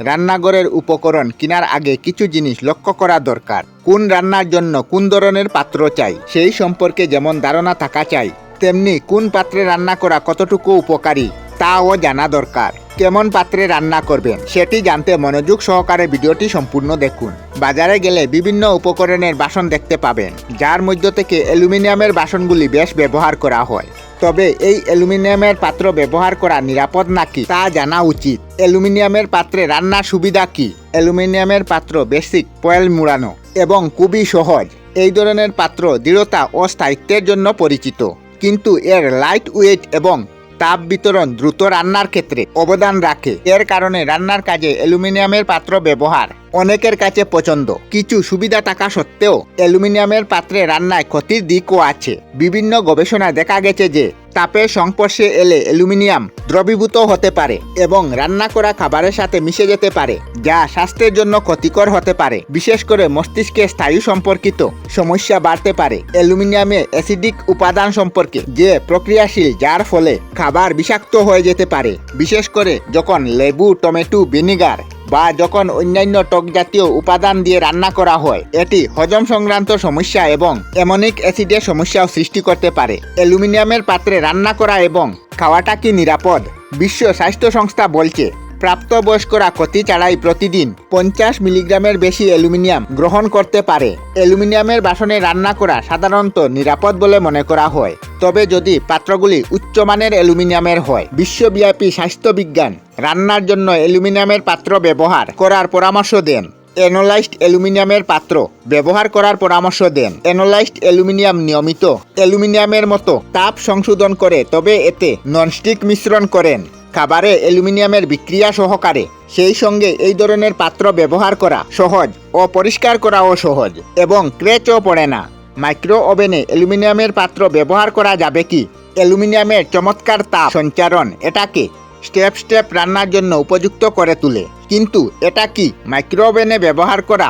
রান্নাঘরের উপকরণ কেনার আগে কিছু জিনিস লক্ষ্য করা দরকার। কোন রান্নার জন্য কোন ধরনের পাত্র চাই, সেই সম্পর্কে যেমন ধারণা থাকা চাই, তেমনি কোন পাত্রে রান্না করা কতটুকু উপকারী। তাও জানা দরকার। কেমন পাত্রে রান্না করবেন, সেটি জানতে মনোযোগ সহকারে ভিডিওটি সম্পূর্ণ দেখুন। বাজারে গেলে বিভিন্ন উপকরণের বাসন দেখতে পাবেন, যার মধ্য থেকে অ্যালুমিনিয়ামের বাসনগুলি বেশ ব্যবহার করা হয়। তবে এই অ্যালুমিনিয়ামের পাত্র ব্যবহার করা নিরাপদ নাকি, তা জানা উচিত। অ্যালুমিনিয়ামের পাত্রে রান্নার সুবিধা কি? অ্যালুমিনিয়ামের পাত্র বেসিক, পয়েল মুড়ানো এবং খুবই সহজ। এই ধরনের পাত্র দৃঢ়তা ও স্থায়িত্বের জন্য পরিচিত। কিন্তু এর লাইট ওয়েট এবং তাপ বিতরণ দ্রুত রান্নার ক্ষেত্রে অবদান রাখে। এর কারণে রান্নার কাজে অ্যালুমিনিয়ামের পাত্র ব্যবহার। অনেকের কাছে পছন্দ। কিছু সুবিধা থাকা সত্ত্বেও অ্যালুমিনিয়ামের পাত্রে রান্নায় ক্ষতির দিকও আছে। বিভিন্ন গবেষণায় দেখা গেছে যে তাপের সংস্পর্শে এলে অ্যালুমিনিয়াম দ্রবীভূত হতে পারে এবং রান্না করা খাবারের সাথে মিশে যেতে পারে, যা স্বাস্থ্যের জন্য ক্ষতিকর হতে পারে। বিশেষ করে মস্তিষ্কে স্থায়ু সম্পর্কিত সমস্যা বাড়তে পারে অ্যালুমিনিয়ামে অ্যাসিডিক উপাদান সম্পর্কে, যে প্রক্রিয়াশীল, যার ফলে খাবার বিষাক্ত হয়ে যেতে পারে। বিশেষ করে যখন লেবু, টমেটো, ভিনিগার বা যখন অন্যান্য টক জাতীয় উপাদান দিয়ে রান্না করা হয়, এটি হজম সংক্রান্ত সমস্যা এবং অ্যামোনিক অ্যাসিডের সমস্যাও সৃষ্টি করতে পারে। অ্যালুমিনিয়ামের পাত্রে রান্না করা এবং খাওয়াটা কি নিরাপদ? বিশ্ব স্বাস্থ্য সংস্থা বলছে প্রাপ্তবয়স্করা ক্ষতি ছাড়াই প্রতিদিন পঞ্চাশ মিলিগ্রামের বেশি অ্যালুমিনিয়াম গ্রহণ করতে পারে। অ্যালুমিনিয়ামের বাসনে রান্না করা সাধারণত নিরাপদ বলে মনে করা হয়। তবে যদি পাত্রগুলি উচ্চমানের অ্যালুমিনিয়ামের হয়, বিশ্বব্যাপী স্বাস্থ্যবিজ্ঞান রান্নার জন্য অ্যালুমিনিয়ামের পাত্র ব্যবহার করার পরামর্শ দেন। এনোলাইজড অ্যালুমিনিয়ামের পাত্র ব্যবহার করার পরামর্শ দেন। এনোলাইজড অ্যালুমিনিয়াম নিয়মিত অ্যালুমিনিয়ামের মতো তাপ সংশোধন করে, তবে এতে ননস্টিক মিশ্রণ করেন। খাবারে অ্যালুমিনিয়ামের বিক্রিয়া সহকারে সেই সঙ্গে এই ধরনের পাত্র ব্যবহার করা সহজ ও পরিষ্কার করাও সহজ এবং ক্রেচও পড়ে না। মাইক্রো ওভেনে অ্যালুমিনিয়ামের পাত্র ব্যবহার করা যাবে কি? অ্যালুমিনিয়ামের চমৎকার তাপ সঞ্চারণ এটাকে স্টেপ স্টেপ রান্নার জন্য উপযুক্ত করে তোলে। কিন্তু এটা কি মাইক্রো ওভেনে ব্যবহার করা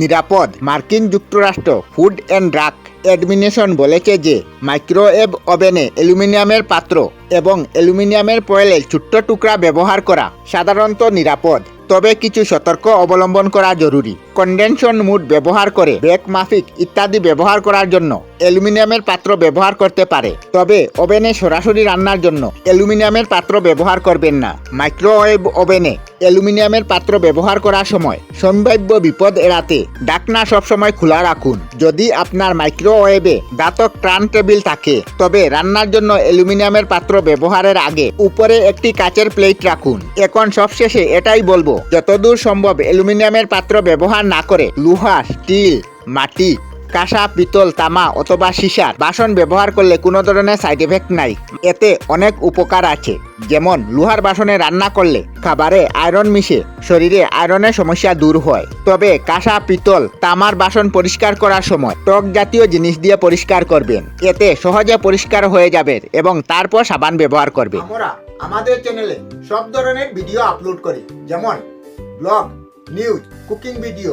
নিরাপদ। মার্কিন যুক্তরাষ্ট্র ফুড অ্যান্ড ড্রাগ অ্যাডমিনেশন বলেছে যে, মাইক্রোওয়েভ ওভেনে অ্যালুমিনিয়ামের পাত্র এবং অ্যালুমিনিয়ামের পয়েলের ছোট্ট টুকরা ব্যবহার করা সাধারণত নিরাপদ। তবে কিছু সতর্ক অবলম্বন করা জরুরি। কন্ডেনশন মুড ব্যবহার করে ব্রেক মাফিক ইত্যাদি ব্যবহার করার জন্য অ্যালুমিনিয়ামের পাত্র ব্যবহার করতে পারে। তবে ওভেনে সরাসরি রান্নার জন্য অ্যালুমিনিয়ামের পাত্র ব্যবহার করবেন না। মাইক্রোওয়েভ ওভেনে অ্যালুমিনিয়ামের পাত্র ব্যবহার করার সময় সম্ভাব্য বিপদ এড়াতে ডাকনা সবসময় খোলা রাখুন। যদি আপনার মাইক্রোওয়েভে দাতক ট্রান টেবিল থাকে, তবে রান্নার জন্য অ্যালুমিনিয়ামের পাত্র ব্যবহারের আগে উপরে একটি কাচের প্লেট রাখুন। এখন সবশেষে এটাই বলব, যতদূর সম্ভব অ্যালুমিনিয়ামের পাত্র ব্যবহার না করে লোহা, স্টিল, মাটি কাঁসা, পিতল, তামা অথবা সীসার বাসন ব্যবহার করলে কোনো ধরনের সাইড এফেক্ট নাই। এতে অনেক উপকার আছে, যেমন লোহার বাসনে রান্না করলে খাবারে আয়রন মিশে, শরীরে আয়রনের সমস্যা দূর হয়। তবে কাঁসা, পিতল, তামার বাসন পরিষ্কার করার সময় টক জাতীয় জিনিস দিয়ে পরিষ্কার করবেন। এতে সহজে পরিষ্কার হয়ে যাবে এবং তারপর সাবান ব্যবহার করবেন। আমাদের চ্যানেলে সব ধরনের ভিডিও আপলোড করি, যেমন ব্লগ নিউজ কুকিং ভিডিও